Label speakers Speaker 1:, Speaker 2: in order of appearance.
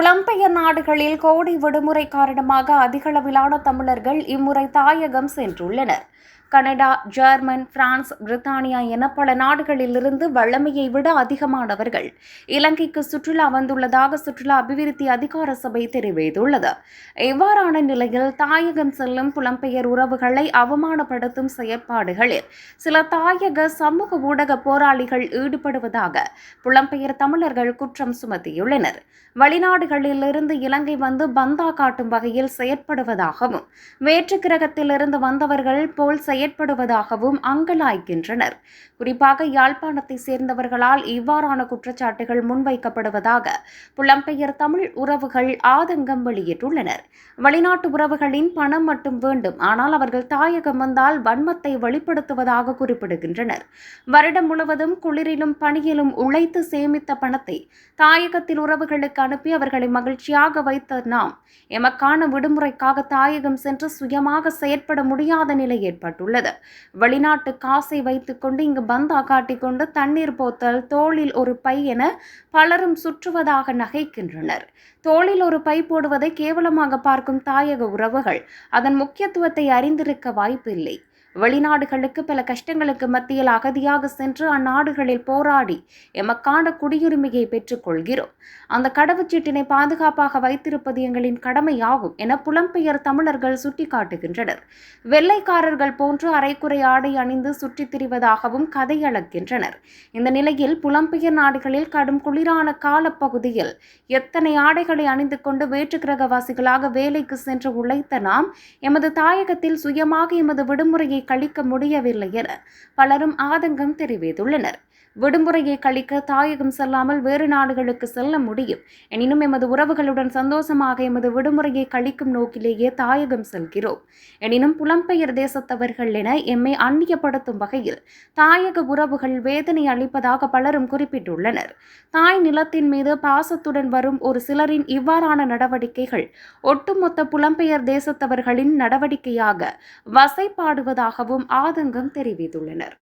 Speaker 1: புலம்பெயர் நாடுகளில் கோடை விடுமுறை காரணமாக அதிகளவிலான தமிழர்கள் இம்முறை தாயகம் சென்றுள்ளனர். கனடா ஜெர்மன் பிரான்ஸ் பிரித்தானியா என பல நாடுகளிலிருந்து வல்லமையை விட அதிகமானவர்கள். இலங்கைக்கு சுற்றுலா வந்துள்ளதாக சுற்றுலா அபிவிருத்தி அதிகார சபை தெரிவித்துள்ளது. இவ்வாறான நிலையில் தாயகம் செல்லும் புலம்பெயர் உறவுகளை அவமானப்படுத்தும் செயற்பாடுகளில் சில தாயக சமூக ஊடக போராளிகள் ஈடுபடுவதாக புலம்பெயர் தமிழர்கள் குற்றம் சுமத்தியுள்ளனர். வெளிநாடுகளிலிருந்து இலங்கை வந்து பந்தா காட்டும் வகையில் செயற்படுவதாகவும் வேற்று கிரகத்திலிருந்து வந்தவர்கள் போல் செயற்படுவதாகவும் அங்கலாய்க்கின்றனர் குறிப்பாக யாழ்ப்பாணத்தை சேர்ந்தவர்களால் இவ்வாறான குற்றச்சாட்டுகள் முன்வைக்கப்படுவதாக புலம்பெயர் தமிழ் உறவுகள் ஆதங்கம் வெளியிட்டுள்ளனர். வெளிநாட்டு உறவுகளின் பணம் மட்டும் வேண்டும் ஆனால் அவர்கள் தாயகம் வந்தால் வன்மத்தை வெளிப்படுத்துவதாக குறிப்பிடுகின்றனர். வருடம் முழுவதும் குளிரிலும் பனியிலும் உழைத்து சேமித்த பணத்தை தாயகத்தில் உறவுகளுக்கு அனுப்பி அவர்களை மகிழ்ச்சியாக வைத்த நாம் எமக்கான விடுமுறைக்காக தாயகம் சென்று சுயமாக செயற்பட முடியாத நிலை ஏற்பட்டுள்ளது. வெளிநாட்டு காசை வைத்துக்கொண்டு இங்கு பந்தா காட்டிக்கொண்டு தண்ணீர் போத்தல் தோளில் ஒரு பை என பலரும் சுற்றுவதாக நகைக்கின்றனர். தோளில் ஒரு பை போடுவதை கேவலமாக பார்க்கும் தாயக உறவுகள் அதன் முக்கியத்துவத்தை அறிந்திருக்க வாய்ப்பில்லை. வெளிநாடுகளுக்கு பல கஷ்டங்களுக்கு மத்தியில் அகதியாக சென்று அந்நாடுகளில் போராடி எமக்கான குடியுரிமையை பெற்றுக்கொள்கிறோம். அந்த கடவுச்சீட்டினை பாதுகாப்பாக வைத்திருப்பது எங்களின் கடமையாகும் என புலம்பெயர் தமிழர்கள் சுட்டிக்காட்டுகின்றனர். வெள்ளைக்காரர்கள் போன்று அரைக்குறை ஆடை அணிந்து சுற்றித் திரிவதாகவும் கதையளக்கின்றனர். இந்த நிலையில் புலம்பெயர் நாடுகளில் கடும் குளிரான காலப்பகுதியில் எத்தனை ஆடைகளை அணிந்து கொண்டு வேற்று கிரகவாசிகளாக வேலைக்கு சென்று உழைத்த நாம் எமது தாயகத்தில் சுயமாக எமது விடுமுறையை கழிக்க முடியவில்லை என பலரும் ஆதங்கம் தெரிவித்துள்ளனர். விடுமுறையை கழிக்க தாயகம் செல்லாமல் வேறு நாடுகளுக்கு செல்ல முடியும். எனினும் எமது உறவுகளுடன் சந்தோஷமாக எமது விடுமுறையை கழிக்கும் நோக்கிலேயே தாயகம் செல்கிறோம். எனினும் புலம்பெயர் தேசத்தவர்கள் என எம்மை அந்நியப்படுத்தும் வகையில் தாயக உறவுகள் வேதனை அளிப்பதாக பலரும் குறிப்பிட்டுள்ளனர். தாய் நிலத்தின் மீது பாசத்துடன் வரும் ஒரு சிலரின் இவ்வாறான நடவடிக்கைகள் ஒட்டுமொத்த புலம்பெயர் தேசத்தவர்களின் நடவடிக்கையாக வசைப்பாடுவதாகவும் ஆதங்கம் தெரிவித்துள்ளனர்.